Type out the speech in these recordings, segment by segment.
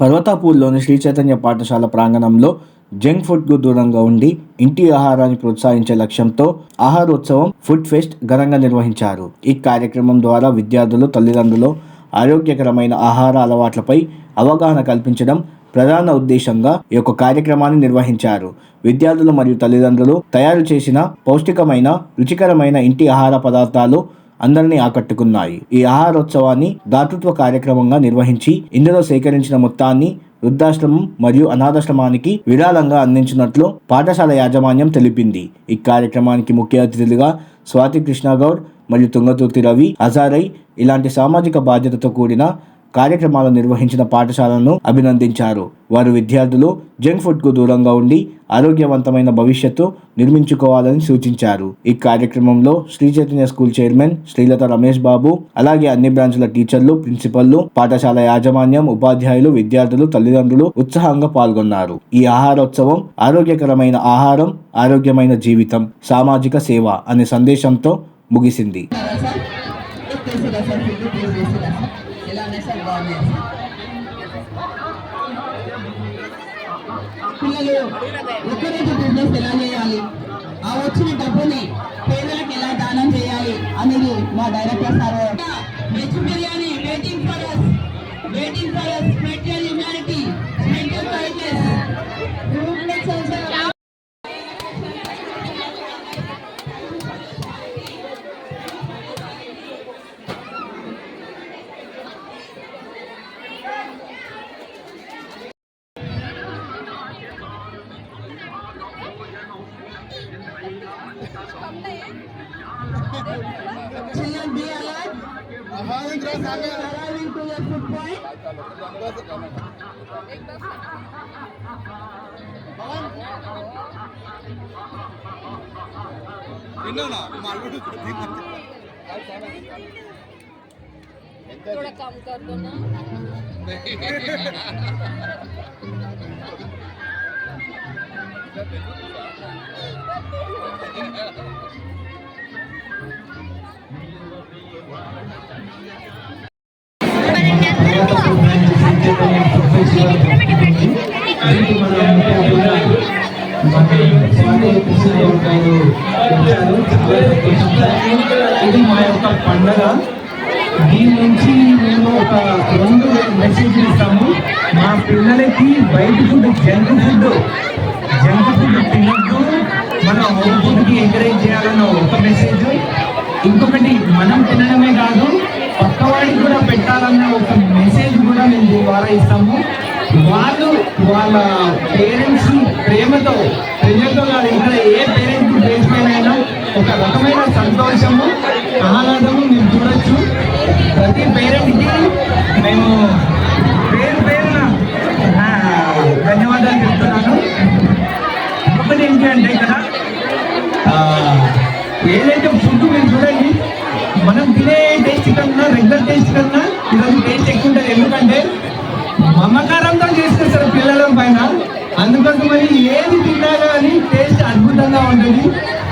పర్వతాపూర్లోని శ్రీ చైతన్య పాఠశాల ప్రాంగణంలో జంక్ ఫుడ్కు దూరంగా ఉండి ఇంటి ఆహారాన్ని ప్రోత్సహించే లక్ష్యంతో ఆహారోత్సవం ఫుడ్ ఫెస్ట్ ఘనంగా నిర్వహించారు. ఈ కార్యక్రమం ద్వారా విద్యార్థులు తల్లిదండ్రులు ఆరోగ్యకరమైన ఆహార అలవాట్లపై అవగాహన కల్పించడం ప్రధాన ఉద్దేశంగా ఈ యొక్క కార్యక్రమాన్ని నిర్వహించారు. విద్యార్థులు మరియు తల్లిదండ్రులు తయారు చేసిన పౌష్టికమైన రుచికరమైన ఇంటి ఆహార పదార్థాలు అందరినీ ఆకట్టుకున్నాయి. ఈ ఆహారోత్సవాన్ని దాతృత్వ కార్యక్రమంగా నిర్వహించి ఇందులో సేకరించిన మొత్తాన్ని వృద్ధాశ్రమం మరియు అనాథాశ్రమానికి విరాళంగా అందించినట్లు పాఠశాల యాజమాన్యం తెలిపింది. ఈ కార్యక్రమానికి ముఖ్య అతిథులుగా స్వాతి కృష్ణగౌడ్ మరియు తుంగతుర్తి రవి హజారై ఇలాంటి సామాజిక బాధ్యతతో కూడిన కార్యక్రమాలు నిర్వహించిన పాఠశాలను అభినందించారు. వారు విద్యార్థులు జంక్ ఫుడ్కు దూరంగా ఉండి ఆరోగ్యవంతమైన భవిష్యత్తు నిర్మించుకోవాలని సూచించారు. ఈ కార్యక్రమంలో శ్రీ చైతన్య స్కూల్ చైర్మన్ శ్రీలత రమేష్ బాబు అలాగే అన్ని బ్రాంచ్ల టీచర్లు ప్రిన్సిపల్లు పాఠశాల యాజమాన్యం ఉపాధ్యాయులు విద్యార్థులు తల్లిదండ్రులు ఉత్సాహంగా పాల్గొన్నారు. ఈ ఆహారోత్సవం ఆరోగ్యకరమైన ఆహారం ఆరోగ్యమైన జీవితం సామాజిక సేవ అనే సందేశంతో ముగిసింది. వచ్చిన డబ్బుని పేదలకు ఎలా దానం చేయాలి అనేది మా director sir. Veg biryani waiting for us waiting for us point. విన్నావునా మా అల్లుడు थोड़ा कम कर दो ना ఇది మా యొక్క పండగ దీని నుంచి మేము ఒక రెండు మెసేజ్ ఇస్తాము మా పిల్లలకి బయట food junk food junk food తినద్దు మన హోమ్ ఫుడ్కి ఎంకరేజ్ చేయాలన్న ఒక మెసేజ్ ఇంకొకటి మనం తినడమే కాదు పక్కవాడికి కూడా పెట్టాలనే ఒక మెసేజ్ కూడా మేము ద్వారా ఇస్తాము. వాళ్ళు వాళ్ళ పేరెంట్స్ ప్రేమతో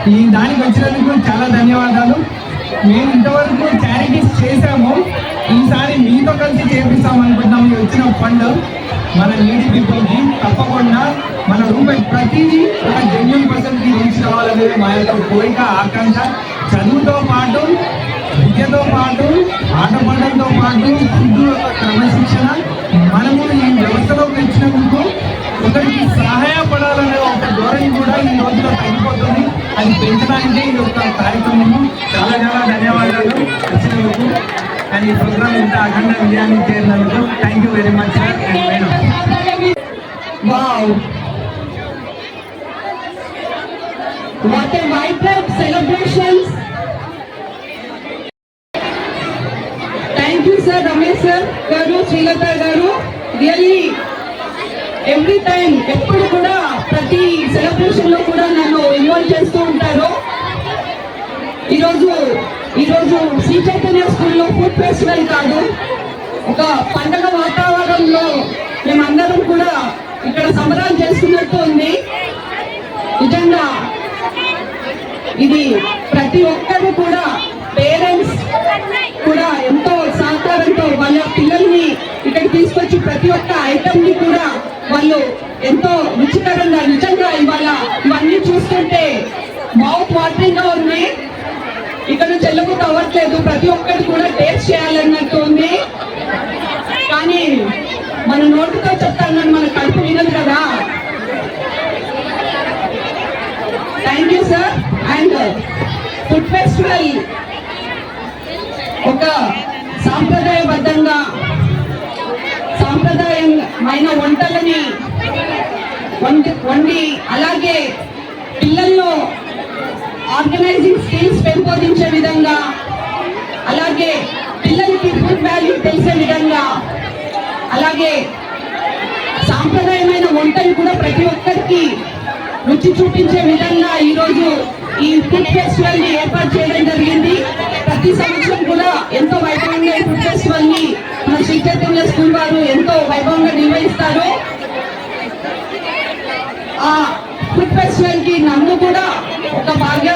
ఈ దానికి వచ్చినందుకు చాలా ధన్యవాదాలు. మేము ఇంతవరకు చారిటీస్ చేశాము. ఈసారి మీతో కలిసి చేపిస్తాం అనుకుంటున్నాం ఈ వచ్చిన ఫండ్ మన నీడి పీపుల్కి తప్పకుండా మన రూపాయి ప్రతిదీ ఒక జెన్యున్ పర్సన్కి రీచ్ మా యొక్క కోరిక ఆకాంక్ష. చదువుతో పాటు విద్యతో పాటు ఆటపాటలతో పాటు ఫుడ్ యొక్క క్రమశిక్షణ. మనము ఈ వ్యవస్థలో వచ్చినందుకు ఒకరికి సహాయపడాలనే ఒక ధోరణి కూడా ఈ రోజులో తగ్గిపోతుంది అది పెంచడానికి ఈ యొక్క కార్యక్రమము చాలా చాలా ధన్యవాదాలు వచ్చినందుకు అండ్ ఈ ప్రోగ్రామ్ ఇంత అఖండ విజయాన్ని చేరినందుకు thank you very much sir and madam Wow. What a vibrant celebrations. Thank you, sir, Ramesh sir, Garu, Srilata Garu. Really, every time ఎప్పుడు కూడా ప్రతి సెలబ్రేషన్లో కూడా నన్ను ఇన్వాల్వ్ చేస్తూ ఉంటారు. ఈరోజు ఈరోజు శ్రీ చైతన్య స్కూల్లో ఫుడ్ ఫెస్టివల్ కాదు ఒక పండగ వాతావరణంలో మేమందరం కూడా ఇక్కడ సంబరాలు చేసుకున్నట్టు ఉంది. నిజంగా ఇది ప్రతి ఒక్కరు కూడా పేరెంట్స్ కూడా ఎంతో సహకారంతో వాళ్ళ పిల్లలు తీసుకొచ్చి ప్రతి ఒక్క ఐటమ్ని కూడా వాళ్ళు ఎంతో రుచికరంగా నిజంగా ఇవాళ ఇవన్నీ చూస్తుంటే మౌత్ వాటరింగ్గా ఉంది. ఇక్కడ చెల్లకు అవ్వట్లేదు. ప్రతి ఒక్కటి కూడా టేస్ట్ చేయాలన్నట్టు ఉంది కానీ మన నోటితో చెప్తాను మన కడుపు వినదు కదా. Thank you sir and food festival ఒక సాంప్రదాయబద్ధంగా ఆయన వంటలని వండి వండి అలాగే పిల్లల్లో ఆర్గనైజింగ్ స్కిల్స్ పెంపొందించే విధంగా అలాగే పిల్లలకి ఫుడ్ వాల్యూ తెలిసే విధంగా అలాగే సాంప్రదాయమైన వంటలు కూడా ప్రతి ఒక్కరికి రుచి చూపించే విధంగా ఈరోజు ఈ ఫుడ్ ఫెస్టివల్ని ఏర్పాటు చేయడం జరిగింది. ప్రతి సంవత్సరం కూడా ఎంతో వైభవంగా ఫుడ్ ఫెస్టివల్ని మన శ్రీ స్కూల్ వారు ఎంతో వైభవంగా నిర్వహిస్తారు. ఆ ఫుడ్ ఫెస్టివల్కి నన్ను కూడా ఒక భాగ్య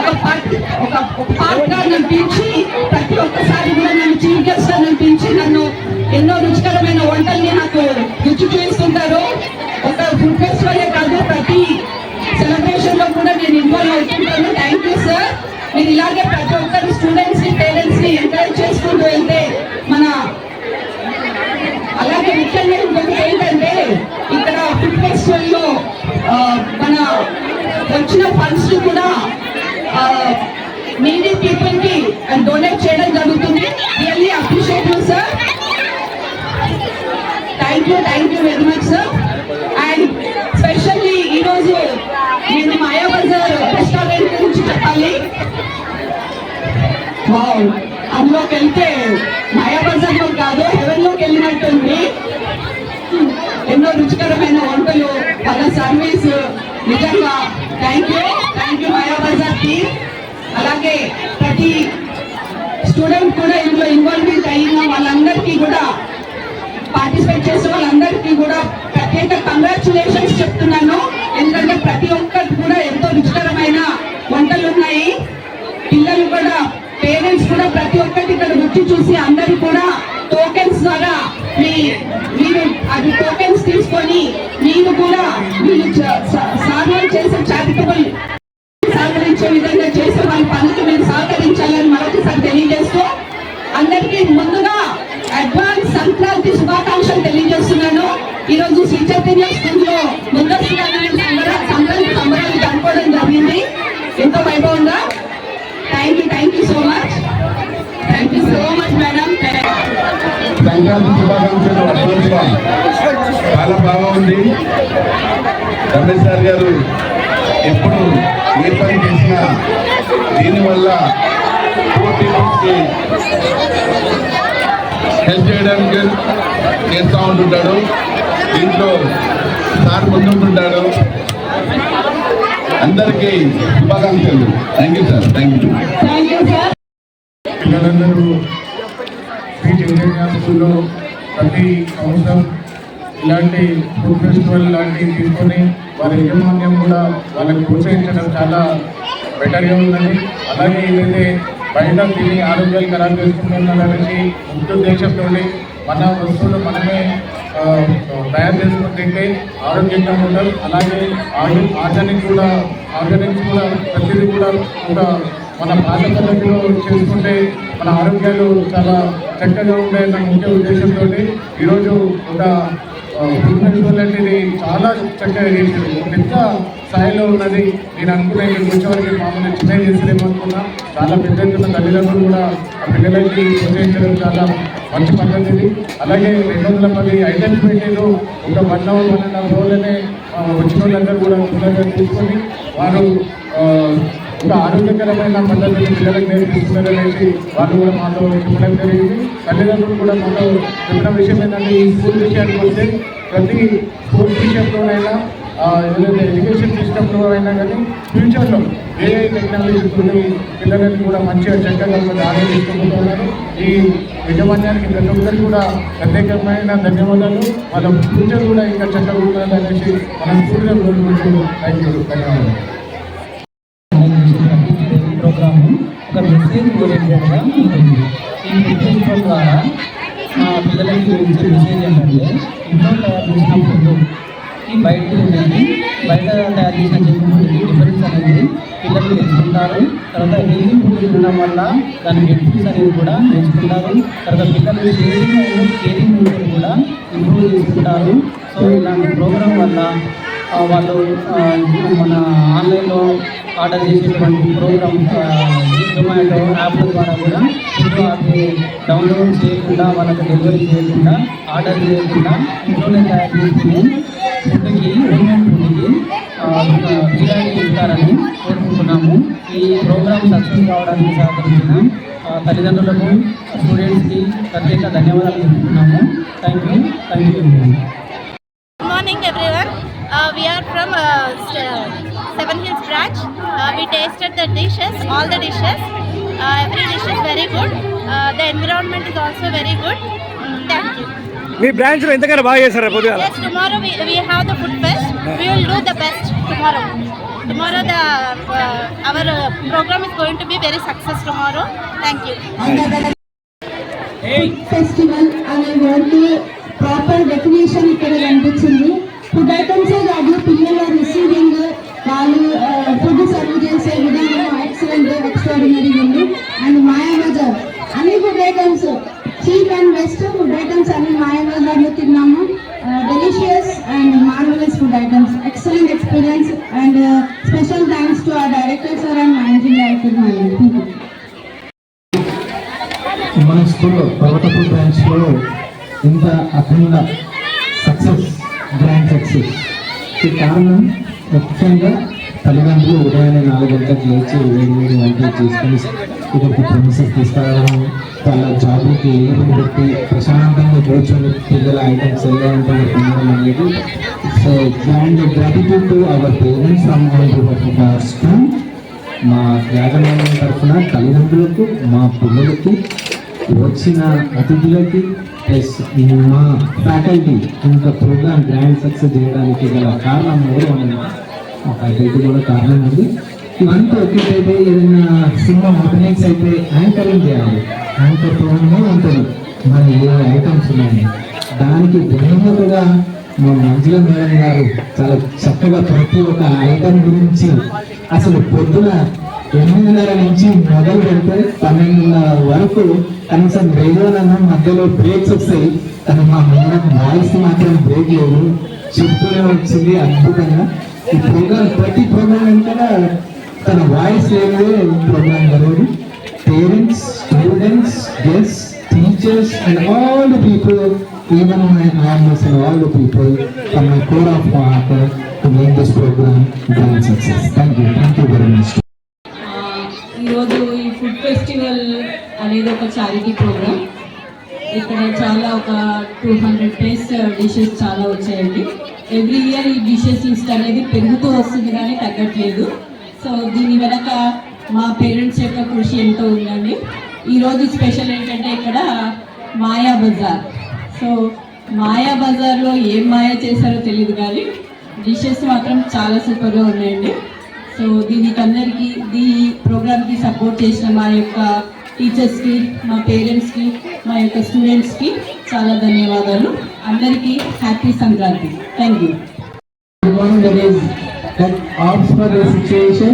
ఒక పార్ట్ ఒక పార్ట్గా ప్రతి ఒక్కసారి కూడా నన్ను చీఫ్ గెస్ట్గా నన్ను నన్ను ఎన్నో రుచికరమైన వంటల్ని నాకు రుచి చూపిస్తుంటారు. ఒక ఫుడ్ ఫెస్టివల్ కాదు ప్రతి సెలబ్రేషన్లో కూడా నేను ఇన్వాల్వ్ అవుతుంటాను. థ్యాంక్ యూ సార్ మీరు ఇలాగే ప్రతి పేరెంట్స్ చేసుకుంటూ వెళ్తే మన అలాగే ముఖ్యంగా ఇంకొకటి ఏంటంటే ఇక్కడ ఫుడ్ ఫెస్టివల్లో మన వచ్చిన ఫండ్స్ కూడా నీడీ పీపుల్కి డొనేట్ చేయడం జరుగుతుంది. Really appreciate you sir thank you thank you very much sir and specially ఈరోజు నేను మాయాబజార్ రెస్టారెంట్ గురించి చెప్పాలి. వావ్ అందులోకి వెళ్తే మాయా కాదు హెవెన్లోకి వెళ్ళినట్టుంది ఎన్నో రుచికరమైన వంటలు వాళ్ళ సర్వీస్. నిజంగా thank you thank you Maya అలాగే ప్రతి స్టూడెంట్ కూడా ఇందులో ఇన్వాల్వ్మెంట్ అయిన వాళ్ళందరికీ కూడా పార్టిసిపేట్ చేసిన వాళ్ళందరికీ కూడా ప్రత్యేక కంగ్రాచులేషన్స్ చెప్తున్నాను. ఎందుకంటే ప్రతి ఒక్కరికి కూడా ఎంతో రుచికరమైన కూడా ప్రతి ఒక్కటి ఇక్కడ గుర్తు చూసి అందరూ కూడా టోకెన్స్ ద్వారా మీ మీరు అది టోకెన్స్ తీసుకొని మీరు కూడా మీరు సాధన చేసే చారిటబుల్ సహకరించే విధంగా చేసే వాళ్ళ పనులు మీరు సహకరించాలని మరొకసారి తెలియజేస్తూ అందరికీ ముందుగా అడ్వాన్స్ సంక్రాంతి శుభాకాంక్షలు తెలియజేస్తున్నాను. ఈరోజు రోజు శ్రీ చైతన్య స్కూల్ ముందస్తుగా సంక్రాంతి సంబరాలు జరుపుకోవడం జరిగింది. ఎంతో వైభవంగా. Thank you thank you so much Sankranti శుభాకాంక్షలు అడ్వాన్స్గా చాలా బాగుంది రమేష్ సార్ గారు ఎప్పుడు ఏ పని చేసినా దీనివల్ల హెల్ప్ చేయడానికి చేస్తూ ఉంటుంటాడు. దీంట్లో సార్ ముందుంటుంటాడు అందరికీ శుభాకాంక్షలు. Thank you sir thank you పిల్లలందరూ శ్రీ చైతన్య స్కూల్లో ప్రతి సంవత్సరం ఇలాంటి ఫుడ్ ఫెస్టివల్ లాంటివి తీసుకొని వారి యజమాన్యం కూడా వాళ్ళని ప్రోత్సహించడం చాలా బెటర్గా ఉందని అలాగే ఏదైతే బయట తిని ఆరోగ్యాలు ఖరాబ్ చేసుకుంటున్నారనేసి ఉద్దేశంతో మన వస్తువులు మనమే తయారు చేసుకుని తింటే ఆరోగ్యంగా ఉంటాం. అలాగే ఆర్గ- ఆర్గానిక్ కూడా ఆర్గానిక్స్ కూడా ప్రతిదీ కూడా ఒక మన బాధ్యతలు చేసుకుంటే మన ఆరోగ్యాలు చాలా చక్కగా ఉంటాయన్న ముఖ్య ఉద్దేశంతో ఈరోజు ఒక ఫుడ్ అనేది చాలా చక్కగా చేసింది పెద్ద స్థాయిలో ఉన్నది. నేను అనుకునే ఇక్కడికి వచ్చేవారికి మామూలు చిన్న చేసేదేమో అనుకున్నా. చాలా పెద్ద ఎత్తున తల్లిదండ్రులు కూడా ఆ పిల్లలకి ప్రోత్సహించడం చాలా మంచి పద్ధతి అలాగే రెండు వందల పది ఐటమ్స్ పెట్టారు ఒక one hour one and half అవర్లోనే వచ్చిన వాళ్ళందరూ కూడా తొందరగా తీసుకొని వారు ఒక ఆరోగ్యకరమైన పద్ధతిని పిల్లలకు నేర్పిస్తున్నారనేసి వాళ్ళు కూడా మాతో చెప్పడం జరిగింది. తల్లిదండ్రులు కూడా మాతో చెప్పిన విషయం ఏంటంటే ఈ స్కూల్ విషయానికి వస్తే ప్రతి స్కూల్ విషయంలోనైనా ఏదైతే ఎడ్యుకేషన్ సిస్టంలో అయినా కానీ ఫ్యూచర్లో ఏఐ టెక్నాలజీ ఉంటుంది పిల్లలని కూడా మంచిగా చక్కగా దారి ఈ యజమాన్యానికి ప్రతి ఒక్కరికి కూడా ప్రత్యేకమైన ధన్యవాదాలు. వాళ్ళ ఫ్యూచర్ కూడా ఇంకా చక్కగా ఉండాలి అనేసి మన స్కూల్గా కోరుకుంటూ థ్యాంక్ యూ ధన్యవాదాలు. బయట ఉంటుంది బయట తయారు చేసిన జంక్ ఫుడ్కి డిఫరెన్స్ అనేది పిల్లలు తెలుసుకుంటారు తర్వాత హెల్తీ ఫుడ్ తినడం వల్ల దాని బెనిఫిట్స్ అనేది కూడా నేర్చుకుంటారు. తర్వాత పిల్లలు కేరింగ్ కేరింగ్ ఫుడ్ కూడా ఇంప్రూవ్ చేసుకుంటారు సో ఇలాంటి ప్రోగ్రామ్ వల్ల వాళ్ళు మన ఆన్లైన్లో ఆర్డర్ చేసేటువంటి ప్రోగ్రామ్ జొమాటో యాప్ ద్వారా కూడా ఇంట్లో అది డౌన్లోడ్ చేయకుండా వాళ్ళకి డెలివరీ చేయకుండా ఆర్డర్ చేయకుండా ఇంట్లోనే తయారు చేసుకుని ఫుడ్కి హోమ్మేడ్ ఫుడ్కి బిర్యానీ ఇస్తారని కోరుకుంటున్నాము. ఈ ప్రోగ్రామ్ సక్సెస్ కావడానికి సహకరించిన తల్లిదండ్రులకు స్టూడెంట్స్కి ప్రత్యేక ధన్యవాదాలు తెలుపుతున్నాము thank you thank you good morning everyone Uh, from uh, Seven Hills branch. Uh, we tasted the dishes, all the dishes. Uh, every dish is very good. Uh, the environment is also very good. Mm, Thank you. మీ బ్రాంచ్లో ఎంతకైనా బాగా చేశారా పొద్దుగాల Yes, tomorrow we, we have the food fest. We will do the best tomorrow. Tomorrow the uh, our uh, program is going to be very success tomorrow. Thank you. Food festival అనే word proper definition ఇక్కడ కనిపించింది food items items cheap and best food items అన్ని మాయా బజార్ తిన్నాము. Delicious and marvellous food items excellent experience and special thanks to our director sir and managing director thank మన స్కూల్లో పర్వతపూర్ బ్రాంచ్లో ఇంత అఖండ success grand success ఈ కారణం ముఖ్యంగా తల్లిదండ్రులు ఉదయాన్నే నాలుగు గంటలకు లేచి వేడి వేడి వంటలు చేసుకొని ఇక్కడికి ప్రమిసెస్ తీసుకురావడం వాళ్ళ జాబులకి ఏమని పెట్టి ప్రశాంతంగా కూర్చొని పిల్లల ఐటమ్స్ ఎలా ఉంటాయో తినడం అనేది. So and gratitude to our parents from school మా యాజమాన్యం తరఫున తల్లిదండ్రులకు మా పిల్లలకి వచ్చిన అతిథులకి ప్లస్ మా ఫ్యాకల్టీ ఇంత ప్రోగ్రామ్ గ్రాండ్ సక్సెస్ చేయడానికి గల కారణం ఎవరు అని కూడా కారణం ఉంది. ఇవంతా ఒకటైతే ఏదైనా సినిమా ఓపెనింగ్స్ అయితే యాంకరింగ్ చేయాలి. యాంకర్ ప్రోగ్రామే ఉంటుంది. మన ఏ ఐటమ్స్ ఉన్నాయి దానికి వెన్నుముకగా మా మంజుల మేడం గారు చాలా చక్కగా ప్రతి ఒక్క ఐటమ్ గురించి అసలు పొద్దున ఎనిమిదిన్నర నుంచి మొదలు పెడితే పన్నెండున్నర వరకు కనీసం రేడియోనన్నా మధ్యలో బ్రేక్స్ వస్తాయి. కానీ మా మేడం వాయిస్ మాత్రం బ్రేక్ లేదు. చెప్తూనే వచ్చింది అద్భుతంగా. ఈ ప్రోగ్రామ్ ప్రతి ప్రోగ్రామ్ కూడా తన వాయిస్ లేనిదే ప్రోగ్రామ్ జరగదు parents students guest teachers and all the people even my almost and all the people from my core of heart to make this program grand success thank you thank you very much ఈరోజు ఈ food festival అనేది ఒక charity programme ఇక్కడ చాలా ఒక two hundred place dishes చాలా వచ్చాయండి every year ఈ డిషెస్ లిస్ట్ అనేది పెరుగుతూ వస్తుంది కానీ తగ్గట్లేదు. సో దీని వెనక మా పేరెంట్స్ యొక్క కృషి ఎంతో ఉందండి. ఈరోజు స్పెషల్ ఏంటంటే ఇక్కడ మాయా బజార్. సో మాయా బజార్లో ఏం మాయా చేశారో తెలియదు కానీ డిషెస్ మాత్రం చాలా సూపర్గా ఉన్నాయండి. సో దీనికి అందరికీ ఈ ప్రోగ్రామ్కి సపోర్ట్ చేసిన మా యొక్క టీచర్స్కి మా పేరెంట్స్కి మా యొక్క స్టూడెంట్స్కి చాలా ధన్యవాదాలు అందరికీ happy Sankranti thank you that is for the situation.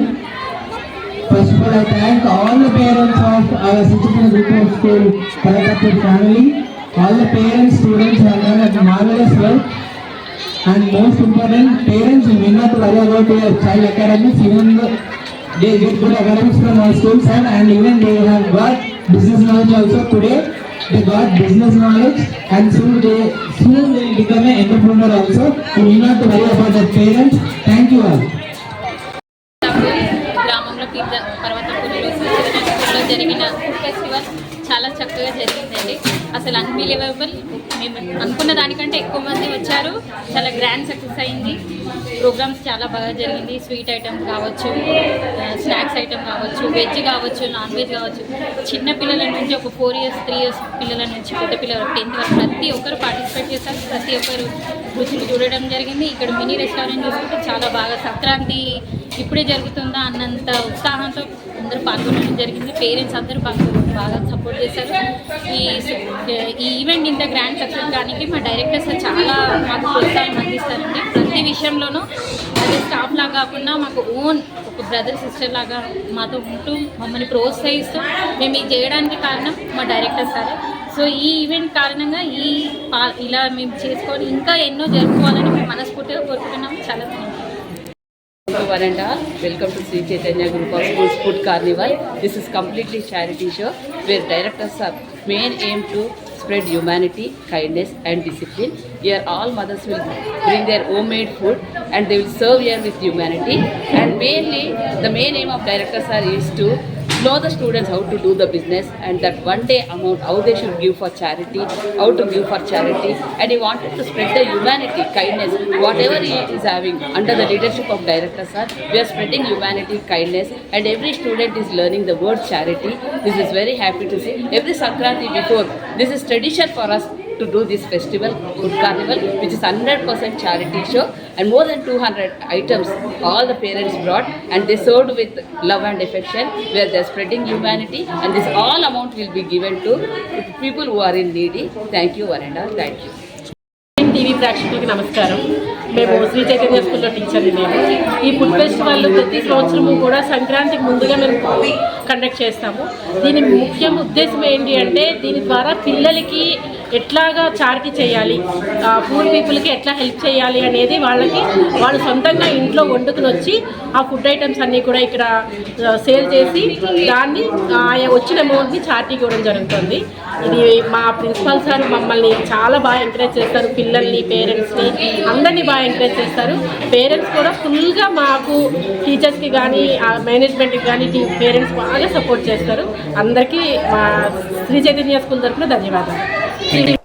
First of all, I thank all the parents of our Sichikana Group of School, Karakapur family. All the parents, students have done a marvelous work. And most important, parents you need not worry about your child academics, even though they get good academics from my school sir, and even they have got business knowledge also today. They got business knowledge and soon they soon they will become an entrepreneur also. You need not to worry about their parents. Thank you all. జరిగిన festival చాలా చక్కగా జరిగిందండి అసలు unbelievable మేము అనుకున్న దానికంటే ఎక్కువ మంది వచ్చారు చాలా గ్రాండ్ సక్సెస్ అయింది ప్రోగ్రామ్స్ చాలా బాగా జరిగింది. స్వీట్ ఐటమ్స్ కావచ్చు స్నాక్స్ ఐటమ్ కావచ్చు వెజ్ కావచ్చు నాన్ వెజ్ కావచ్చు. చిన్న పిల్లల నుంచి ఒక ఫోర్ ఇయర్స్ త్రీ ఇయర్స్ పిల్లల నుంచి పెద్ద పిల్లల టెన్త్ వరకు ప్రతి ఒక్కరు పార్టిసిపేట్ చేశారు. ప్రతి ఒక్కరు రుచులు చూడడం జరిగింది. ఇక్కడ మినీ రెస్టారెంట్ చూసుకుంటే చాలా బాగా సంక్రాంతి ఇప్పుడే జరుగుతుందా అన్నంత ఉత్సాహంతో అందరూ పాల్గొనడం జరిగింది. పేరెంట్స్ అందరూ బాగా బాగా సపోర్ట్ చేశారు. ఈ ఈ ఈవెంట్ ఇంత గ్రాండ్ సక్సెస్ కానీ మా డైరెక్టర్స్ చాలా మాకు ప్రోత్సాహం అందిస్తారండి. ప్రతి విషయంలోనూ అదే స్టాఫ్ లాగా కాకుండా మాకు ఓన్ ఒక బ్రదర్ సిస్టర్ లాగా మాతో ఉంటూ మమ్మల్ని ప్రోత్సహిస్తూ మేము ఇది చేయడానికి కారణం మా డైరెక్టర్ సార్ సో ఈ ఈవెంట్ కారణంగా ఈ ఇలా మేము చేసుకొని ఇంకా ఎన్నో జరుపుకోవాలని మేము మనస్ఫూర్తిగా కోరుకుంటున్నాము. చాలా Hello one and all. Welcome to Sri Chaitanya Group of Schools Food Carnival. This is completely charity show where directors are main aim to spread humanity, kindness and discipline. Here all mothers will bring their homemade food and they will serve here with humanity. And mainly the main aim of directors are is to know the students how to do the business and that one day amount how they should give for charity, how to give for charity and he wanted to spread the humanity, kindness, whatever he is having under the leadership of director sir, we are spreading humanity, kindness and every student is learning the word charity. This is very happy to see. Every Sankranti before, this is tradition for us to do this festival food carnival which is hundred percent charity show and more than two hundred items all the parents brought and they served with love and affection we are the humanity and this all amount will be given to people who are in needy thank you were and all thank you TV ప్రేక్షకులకి నమస్కారం. మేము శ్రీ చైతన్య స్కూల్లో టీచర్ని మేము. ఈ food festival ప్రతి సంవత్సరము కూడా సంక్రాంతికి ముందుగా మేము కండక్ట్ చేస్తాము. దీని ముఖ్యం ఉద్దేశం ఏంటి అంటే దీని ద్వారా పిల్లలకి ఎట్లాగా చారిటీ చేయాలి? పూర్ పీపుల్కి ఎట్లా హెల్ప్ చేయాలి అనేది వాళ్ళకి వాళ్ళు సొంతంగా ఇంట్లో వండుకుని వచ్చి ఆ ఫుడ్ ఐటమ్స్ అన్నీ కూడా ఇక్కడ సేల్ చేసి దాన్ని ఆయా వచ్చిన అమౌంట్ని చారిటీకి ఇవ్వడం జరుగుతుంది. ఇది మా ప్రిన్సిపల్ సార్ మమ్మల్ని చాలా బాగా ఎంకరేజ్ చేస్తారు. పిల్లల్ని పేరెంట్స్ని అందరినీ బాగా ఎంకరేజ్ చేస్తారు. పేరెంట్స్ కూడా ఫుల్గా మాకు టీచర్స్కి కానీ మేనేజ్మెంట్కి కానీ పేరెంట్స్ బాగా సపోర్ట్ చేస్తారు. అందరికీ మా శ్రీ చైతన్య స్కూల్ తరఫున ధన్యవాదాలు. Thank you.